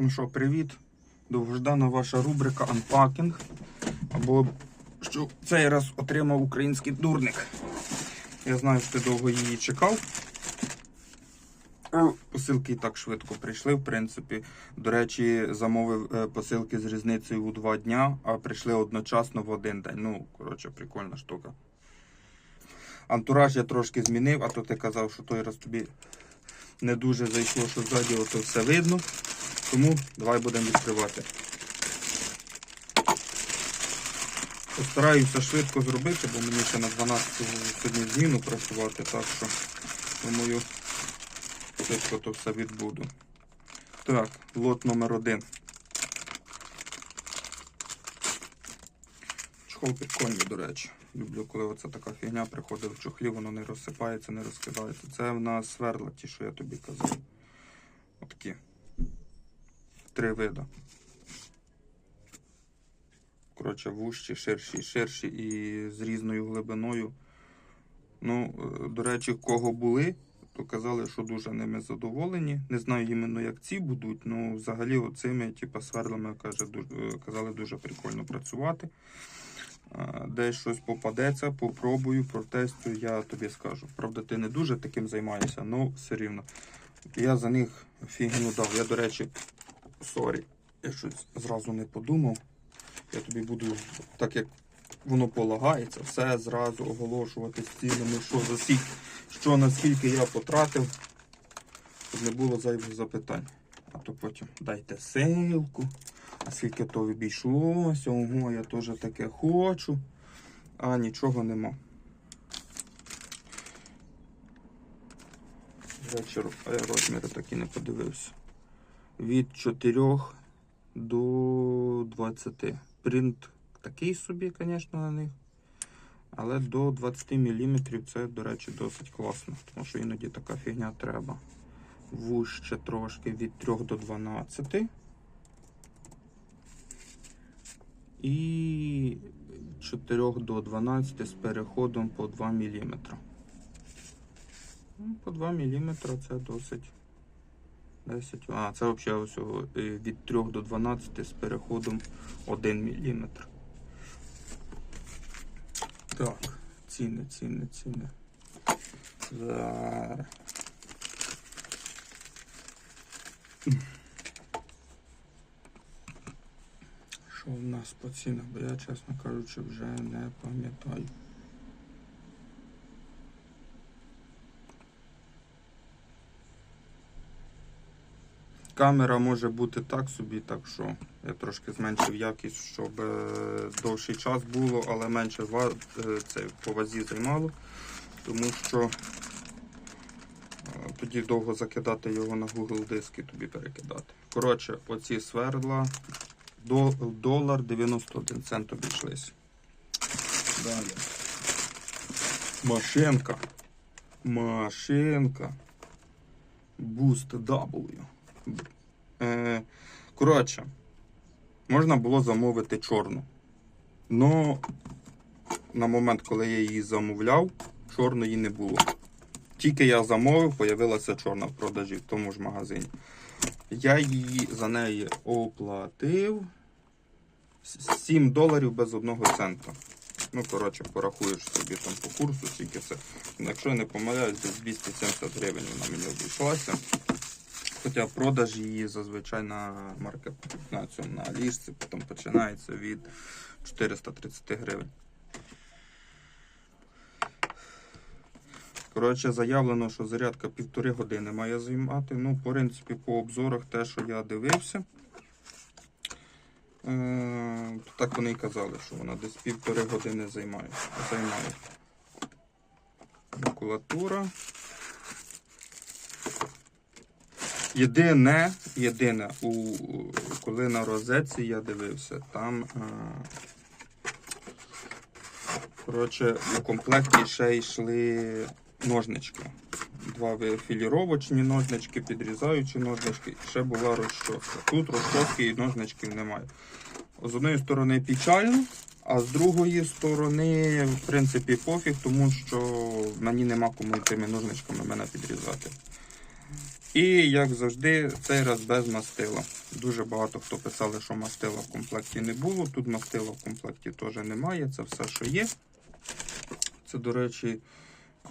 Ну що, привіт. Довгождана ваша рубрика Unpacking. Або що цей раз отримав український дурник. Я знаю, що ти довго її чекав. Посилки і так швидко прийшли, в принципі. До речі, замовив е, посилки з різницею у два дня, а прийшли одночасно в один день. Ну, коротше, прикольна штука. Антураж я трошки змінив, а то ти казав, що той раз тобі не дуже зайшло, що ззаді ото все видно. Тому давай будемо відкривати. Постараюся швидко зробити, бо мені ще на 12 сьогодні зміну працювати, так що думаю, швидко то все відбуду. Так, лот номер один. Чохол прикольний, до речі. Люблю, коли оця така фігня приходить в чохлі, воно не розсипається, не розкидається. Це в нас сверла, ті, що я тобі казав. Отакі. Три вида. Коротше, вущі, ширші, ширші і з різною глибиною. Ну, е, до речі, кого були, то казали, що дуже ними задоволені. Не знаю іменно, як ці будуть, але взагалі оцими, типу, сверлами каже, ду- е, казали дуже прикольно працювати. Е, Десь щось попадеться, попробую, протестую, я тобі скажу. Правда, ти не дуже таким займаєшся, але все рівно. Я за них фігню дав. Я, до речі, сорі, я щось зразу не подумав. Я тобі буду, так як воно полагається, все зразу оголошувати з цінами, що за скільки, що наскільки я потратив, щоб не було зайвих запитань. А то потім дайте ссылку, а скільки то обійшлося, ого, я теж таке хочу, а нічого нема. Вечір розміри такі не подивився. Від 4 до 20. Принт такий собі, звісно, на них. Але до 20 мм це, до речі, досить класно, тому що іноді така фігня треба. Вужче трошки від 3 до 12. І 4 до 12 з переходом по 2 мм. Ну, По 2 мм це досить. 10. А, це взагалі ось е, від 3 до 12 з переходом 1 мм. Так, ціни, ціни, ціни. Що в нас по цінах? Бо я, чесно кажучи, вже не пам'ятаю. Камера може бути так собі, так що я трошки зменшив якість, щоб е, довший час було, але менше е, це по вазі займало, тому що е, тоді довго закидати його на Google диск і тобі перекидати. Коротше, оці сверла до, долар 91 цент обійшлись. Далі. Машинка. Машинка. Boost W. Е, коротше, можна було замовити чорну. Но на момент, коли я її замовляв, чорної не було. Тільки я замовив, появилася чорна в продажі в тому ж магазині. Я її за неї оплатив 7 доларів без одного цента. Ну, коротше, порахуєш собі там по курсу, скільки це. Якщо я не помиляюсь, десь 270 гривень вона мені обійшлася. Хоча продаж її зазвичай на маркет на цьому на ліжці, потім починається від 430 гривень. Коротше, заявлено, що зарядка півтори години має займати. Ну, в принципі, по обзорах те, що я дивився. Е, так вони і казали, що вона десь півтори години займає. займає. Макулатура. Єдине, єдине, у, коли на розетці я дивився, там е, коротше, у комплекті ще йшли ножнички. Два філіровочні ножнички, підрізаючі ножнички, і ще була розчоска. Тут розчоски і ножничків немає. З однієї сторони печально, а з другої сторони, в принципі, пофіг, тому що мені нема кому тими ножничками мене підрізати. І, як завжди, цей раз без мастила. Дуже багато хто писали, що мастила в комплекті не було. Тут мастила в комплекті теж немає. Це все, що є. Це, до речі, е,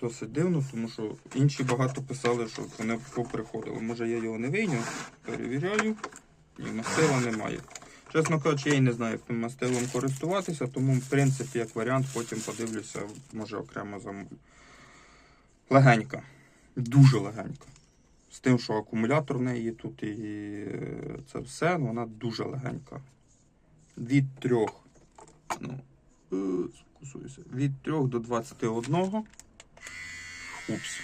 досить дивно, тому що інші багато писали, що вони поприходили. Може я його не вийняв, перевіряю. Ні, мастила немає. Чесно кажучи, я і не знаю, як тим мастилом користуватися, тому, в принципі, як варіант, потім подивлюся, може окремо замовлю. Легенька. Дуже легенька. З тим, що акумулятор в неї тут і е, це все, ну, вона дуже легенька. Від трьох. Ну, е, сфокусуюся. Від 3 до 21. Упс.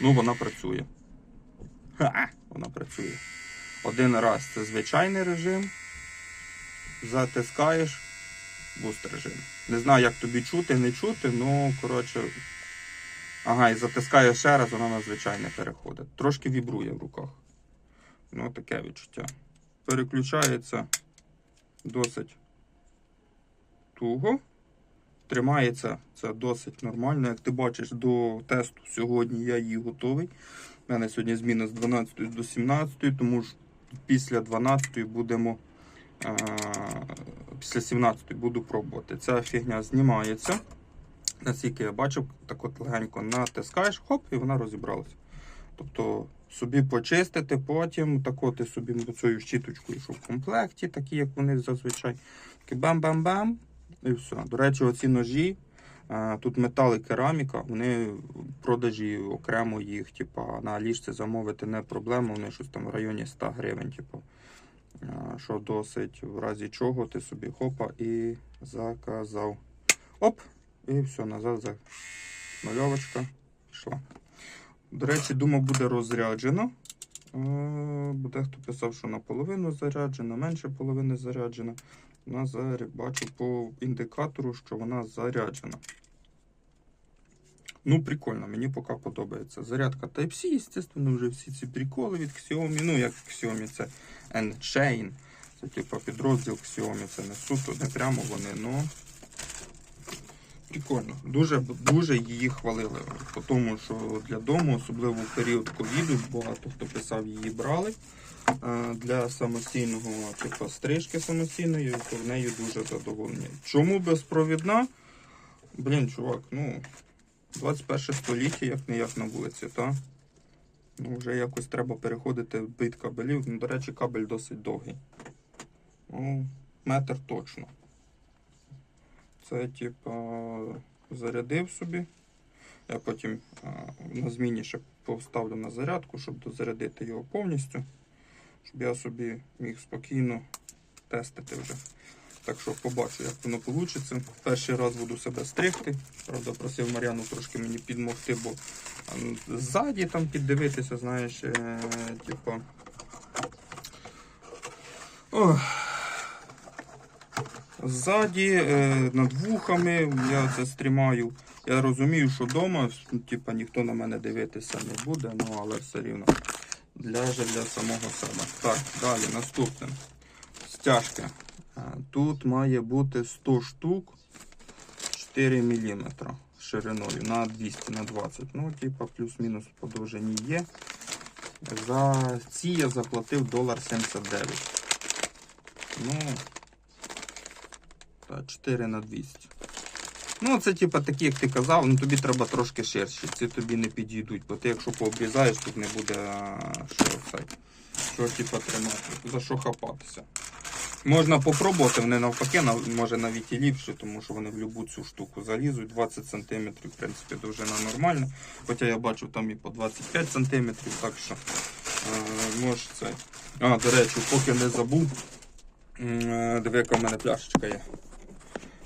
Ну, вона працює. Ха, вона працює. Один раз це звичайний режим. Затискаєш буст режим. Не знаю, як тобі чути, не чути, ну, коротше. Ага, і затискаєш ще раз, вона на звичайне переходить. Трошки вібрує в руках. Ну, таке відчуття. Переключається досить туго. Тримається це досить нормально. Як ти бачиш, до тесту сьогодні я її готовий. У мене сьогодні зміна з 12 до 17, тому ж після 12 будемо. е, Після 17 буду пробувати. Ця фігня знімається. Наскільки я бачив, так от легенько натискаєш, хоп, і вона розібралася. Тобто собі почистити, потім тако ти собі цією щіточкою, що в комплекті, такі, як вони зазвичай. Бам-бам-бам. І все. До речі, оці ножі. Тут метал і кераміка, вони в продажі окремо їх, типа, на ліжці замовити не проблема, вони щось там в районі 100 гривень, типу. Що досить, в разі чого ти собі хопа і заказав. Оп! І все, назад за мальовочка пішла. До речі, думав, буде розряджено. Е, Бо дехто писав, що наполовину заряджена, менше половини заряджена. Вона зараз бачу по індикатору, що вона заряджена. Ну, прикольно, мені поки подобається. Зарядка Type-C, звісно, вже всі ці приколи від Xiaomi. Ну, як Xiaomi, це N-Chain. Це типу підрозділ Xiaomi, це не суто, не прямо вони, ну. Прикольно. Дуже, дуже її хвалили. По тому, що для дому, особливо в період ковіду, багато хто писав, її брали. Е, Для самостійного, типу, стрижки самостійної, то в неї дуже задоволені. Чому безпровідна? Блін, чувак, ну, 21 століття, як не як на вулиці, та? Ну, вже якось треба переходити бит кабелів. Ну, до речі, кабель досить довгий. Ну, метр точно. Це, типа, зарядив собі. Я потім на зміні ще поставлю на зарядку, щоб дозарядити його повністю. Щоб я собі міг спокійно тестити вже. Так що побачу, як воно вийде. Перший раз буду себе стригти. Правда, просив Мар'яну трошки мені підмогти, бо ну, ззаді там піддивитися, знаєш, е, типа. Ох. Ззаді, е, над вухами я це стрімаю. Я розумію, що вдома типа, ніхто на мене дивитися не буде, ну але все рівно. Ляже для самого себе. Так, далі, наступне. Стяжки. Е, Тут має бути 100 штук 4 мм шириною на 200 на 20. Ну, типа, плюс-мінус по довжині є. За ці я заплатив долар 79. Ну, та 4 на 200. Ну, це типа такі, як ти казав, ну тобі треба трошки ширші. Ці тобі не підійдуть, бо ти якщо пообрізаєш, тут не буде що це. Що типа тримати. За що хапатися. Можна попробувати, вони навпаки, може навіть і ліпше, тому що вони в любу цю штуку залізуть. 20 см, в принципі, довжина нормальна. Хоча я бачу там і по 25 см, так що е, може це. А, до речі, поки не забув. Е, Диви, яка в мене пляшечка є.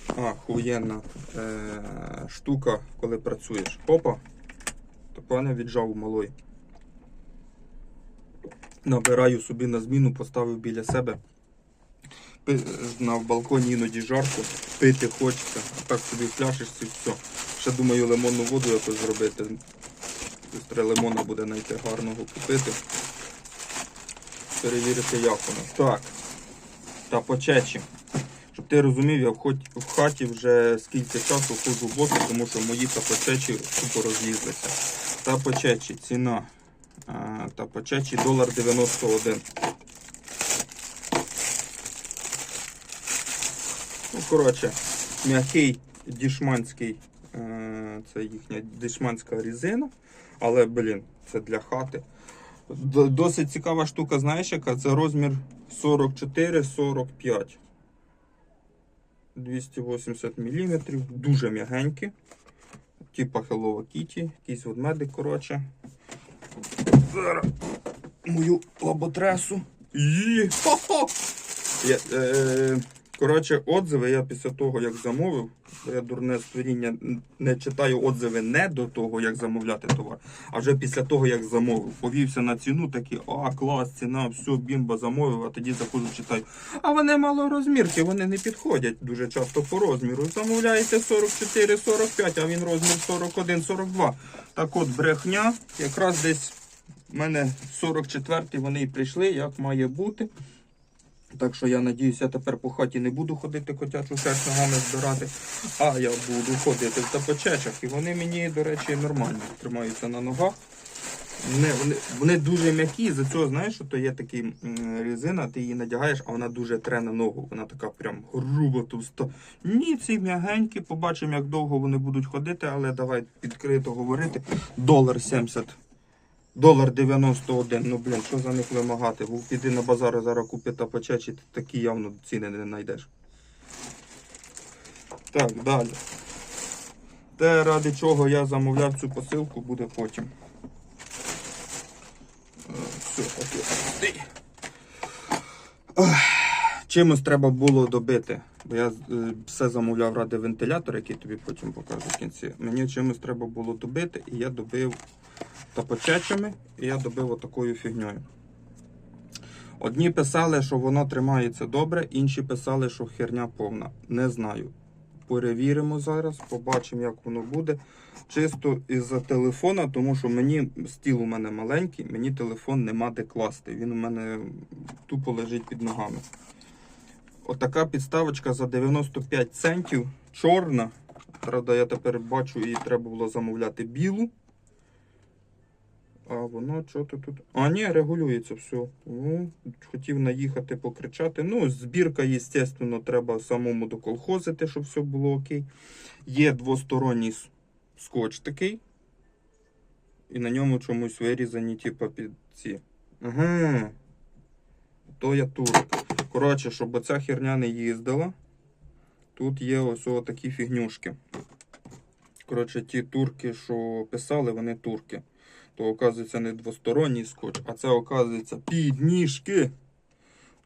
А, хуєнна е, штука, коли працюєш. Опа. То паня віджав малой. Набираю собі на зміну, поставив біля себе. На балконі іноді жарко, пити хочеться. а Так собі пляшечці все. Ще думаю лимонну воду якось зробити. Треба лимона буде знайти гарного купити. Перевірити, як воно. Так. Та почечі. Щоб ти розумів, я в, в хаті вже скільки часу ходжу босий, тому що мої тапочечі тупо розлізлися. Тапочечі, ціна А, та долар 91. Ну, коротше, м'який дішманський, е, це їхня дішманська різина. Але, блін, це для хати. Досить цікава штука, знаєш, яка? Це розмір 44-45. 280 мм, дуже м'ягенькі. Типа Hello Kitty, якийсь ведмедик, коротше. Зараз мою лоботресу. Її! Хо-хо! Коротше, отзиви я після того, як замовив, я дурне створіння не читаю отзиви не до того, як замовляти товар, а вже після того, як замовив. Повівся на ціну, такий, а, клас, ціна, все, бімба замовив, а тоді заходжу, читаю. А вони малорозмірки, вони не підходять дуже часто по розміру. Замовляється 44-45, а він розмір 41-42. Так от, брехня, якраз десь в мене 44-й вони і прийшли, як має бути. Так що я надіюся, тепер по хаті не буду ходити котячу шерсть ногами збирати, а я буду ходити в тапочечах. І вони мені, до речі, нормально тримаються на ногах. Вони, вони, вони дуже м'які, за цього знаєш, що то є така резина, ти її надягаєш, а вона дуже тре на ногу. Вона така прям груба, товста. Ні, ці м'ягенькі, побачимо, як довго вони будуть ходити, але давай відкрито говорити. Долар 70. Долар 91. Ну блін, що за них вимагати? Був піди на базар, зараз купи та печечі, ти такі явно ціни не знайдеш. Так, далі. Те, ради чого я замовляв цю посилку, буде потім. Е, Все, окей. Чимось треба було добити. Бо я е, все замовляв ради вентилятора, який тобі потім покажу в кінці. Мені чимось треба було добити, і я добив тапочечами, і я добив отакою фігньою. Одні писали, що воно тримається добре, інші писали, що херня повна. Не знаю. Перевіримо зараз, побачимо, як воно буде. Чисто із-за телефона, тому що мені стіл у мене маленький, мені телефон нема де класти. Він у мене тупо лежить під ногами. Отака підставочка за 95 центів, чорна. Правда, я тепер бачу, її треба було замовляти білу. А воно що то тут. А, ні, регулюється все. Ну, хотів наїхати, покричати. Ну, збірка, звісно, треба самому доколхозити, щоб все було окей. Є двосторонній скотч такий. І на ньому чомусь вирізані, типу, під ці. Ага. То я турок. Коротше, щоб оця херня не їздила. Тут є ось такі фігнюшки. Коротше, ті турки, що писали, вони турки то оказується не двосторонній скотч, а це оказується підніжки.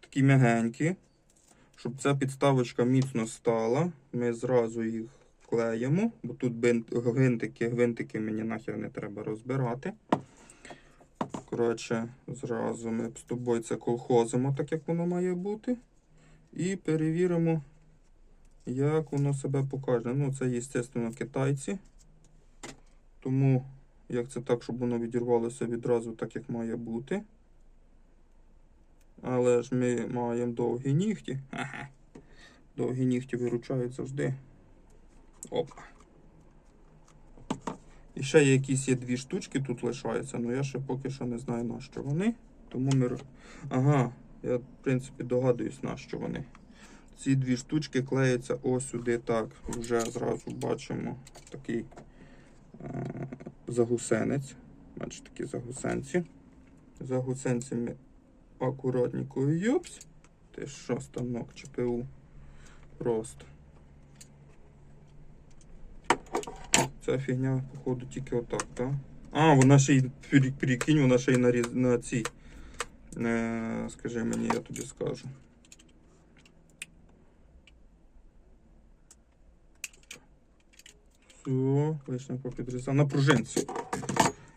Такі м'ягенькі. Щоб ця підставочка міцно стала, ми зразу їх клеїмо, бо тут гвинтики, гвинтики мені нахер не треба розбирати. Коротше, зразу ми з тобою це колхозимо, так як воно має бути. І перевіримо, як воно себе покаже. Ну, це, звісно, китайці. Тому як це так, щоб воно відірвалося відразу так, як має бути. Але ж ми маємо довгі нігті. Ага. Довгі нігті виручають завжди. Опа. І ще якісь є дві штучки тут лишаються, але я ще поки що не знаю на що вони. Тому ми. Ага, я в принципі догадуюсь на що вони. Ці дві штучки клеяться ось сюди так. Вже зразу бачимо такий е, загусенець. Бачите, такі загусенці. Загусенцями акуратненько йопсь. Ти що, станок ЧПУ? Просто. Ця фігня, походу, тільки отак, так? А, вона ще й прикинь, вона ще й на, на цій. Е, скажи мені, я тобі скажу. Все, лишня попідрізав. На пружинці.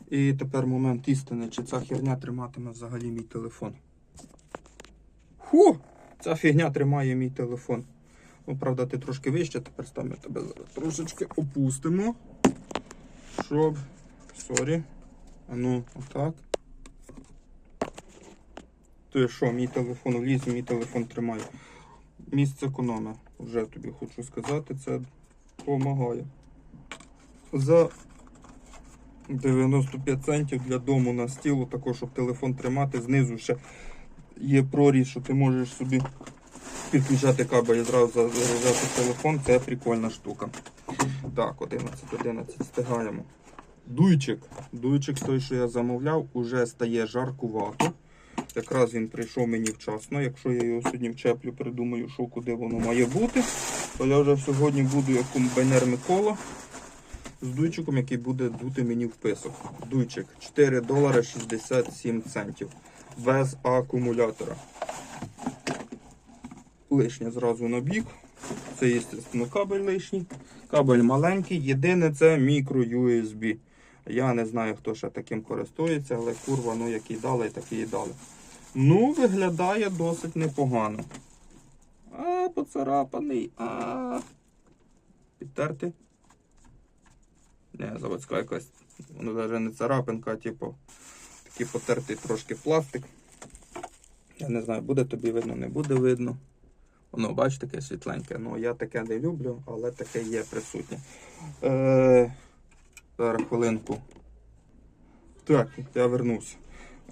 І тепер момент істини, чи ця херня триматиме взагалі мій телефон. Ху! Ця фігня тримає мій телефон. Ну, правда, ти трошки вище, тепер став ми тебе зараз трошечки опустимо. Щоб. Сорі. Ну, отак. Ти що, мій телефон вліз, мій телефон тримає. Місце економе. Вже тобі хочу сказати, це допомагає. За 95 центів для дому на стіл, також, щоб телефон тримати. Знизу ще є проріз, що ти можеш собі підключати кабель і зразу заряджати телефон. Це прикольна штука. Так, 11, 11, встигаємо. Дуйчик. Дуйчик той, що я замовляв, уже стає жаркувато. Якраз він прийшов мені вчасно. Якщо я його сьогодні вчеплю, придумаю, що куди воно має бути, то я вже сьогодні буду як комбайнер Микола з дуйчиком, який буде дути мені в писок. Дуйчик 4 долари 67 центів. Без акумулятора. Лишнє зразу на бік. Це, звісно, кабель лишній. Кабель маленький. Єдине це мікро USB. Я не знаю, хто ще таким користується, але курва, ну який дали, такий і дали. Ну, виглядає досить непогано. А, поцарапаний. А. Підтерти. Не, заводська якась. Воно навіть не царапинка, а типу такий потертий трошки пластик. Я не знаю, буде тобі видно, не буде видно. Воно, бач, таке світленьке. Ну, я таке не люблю, але таке є присутнє. Е, зараз хвилинку. Так, я вернувся.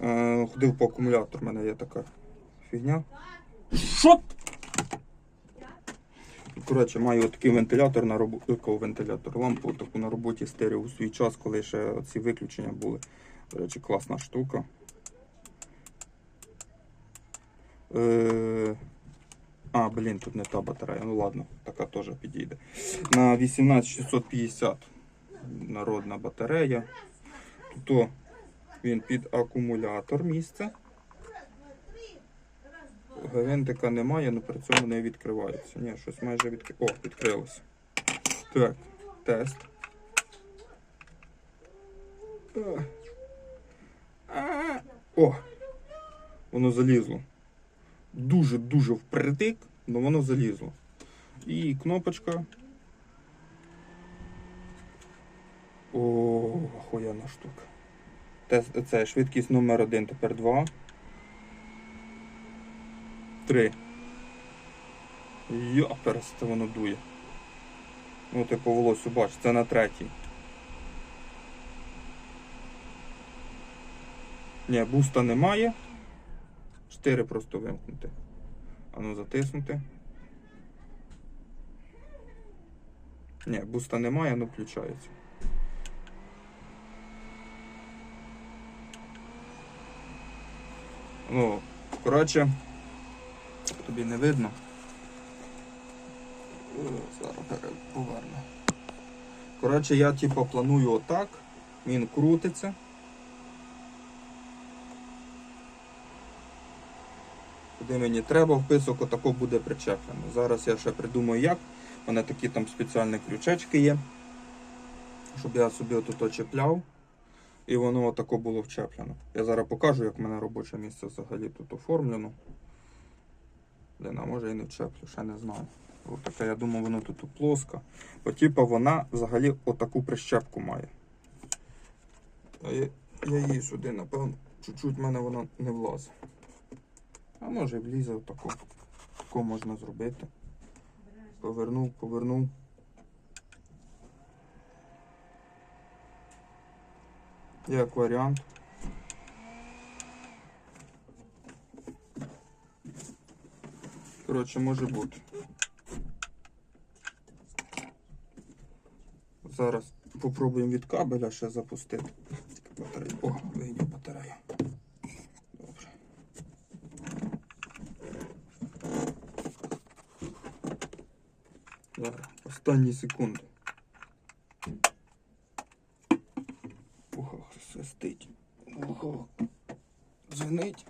Е, ходив по акумулятор, у мене є така фігня. Що? Коротше, маю такий вентилятор на роботі, вентилятор, лампу таку на роботі стерео у свій час, коли ще ці виключення були. До речі, класна штука. Е... А, блін, тут не та батарея. Ну ладно, така теж підійде. На 18650 народна батарея. Тут він під акумулятор місце. Гвинтика немає, але при цьому не відкривається. Ні, щось майже відкри... О, відкрилося. Так, тест. О! Воно залізло. Дуже-дуже впритик, але воно залізло. І кнопочка. О, охуєнна штука. Це швидкість номер один, тепер два. Три. Йоперсте воно дує. Ну, ти по волосю бач, це на третій. Ні, буста немає. Чотири просто вимкнути. А ну затиснути. Ні, буста немає, ну включається. Ну, коротше, тобі не видно. Зараз поверну. Коротше, я типу планую отак. Він крутиться. Куди мені треба, вписок отако буде причеплено. Зараз я ще придумаю як. У мене такі там спеціальні крючечки є. Щоб я собі отут чіпляв. І воно отако було вчеплено. Я зараз покажу, як в мене робоче місце взагалі тут оформлено. Блін, а може і не вчеплю, ще не знаю. Ось таке, я думаю, воно тут плоско. Бо типу вона взагалі отаку прищепку має. Я, я її сюди, напевно, чуть-чуть в мене вона не влазить. А може і влізе отако. Тако можна зробити. Повернув, повернув. Як варіант. Коротше, може бути. Зараз попробуємо від кабеля ще запустити. Батарею. О, вийняв батарею. Добре. Зараз, останні секунди. Ухо свистить. Ухо дзвенить.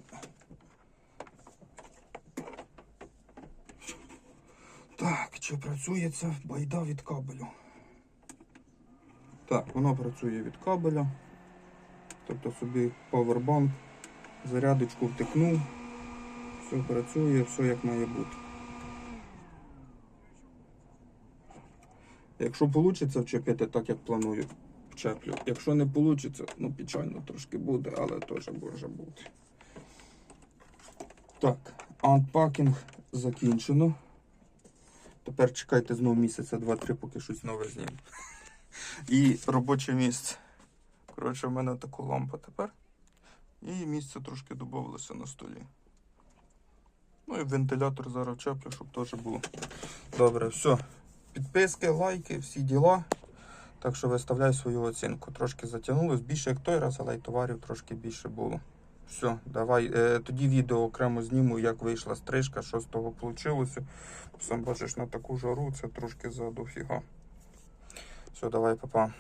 Так, чи працює це байда від кабелю? Так, воно працює від кабеля. Тобто собі павербанк, зарядочку втикнув, все працює, все як має бути. Якщо вийде вчепити так, як планую, вчеплю. Якщо не вийде, ну печально трошки буде, але теж може бути. Так, анпакінг закінчено. Тепер чекайте знову місяця, два-три, поки щось нове зніму. І робоче місце. Коротше, в мене така лампа тепер. І місце трошки додавалося на столі. Ну і вентилятор зараз вчеплю, щоб теж було. Добре, все. Підписки, лайки, всі діла. Так що виставляй свою оцінку. Трошки затягнулось, більше як той раз, але й товарів трошки більше було. Все, давай. Е, тоді відео окремо зніму, як вийшла стрижка, що з того вийшло. Сам бачиш на таку жару, це трошки за дофіга. Все, давай, папа.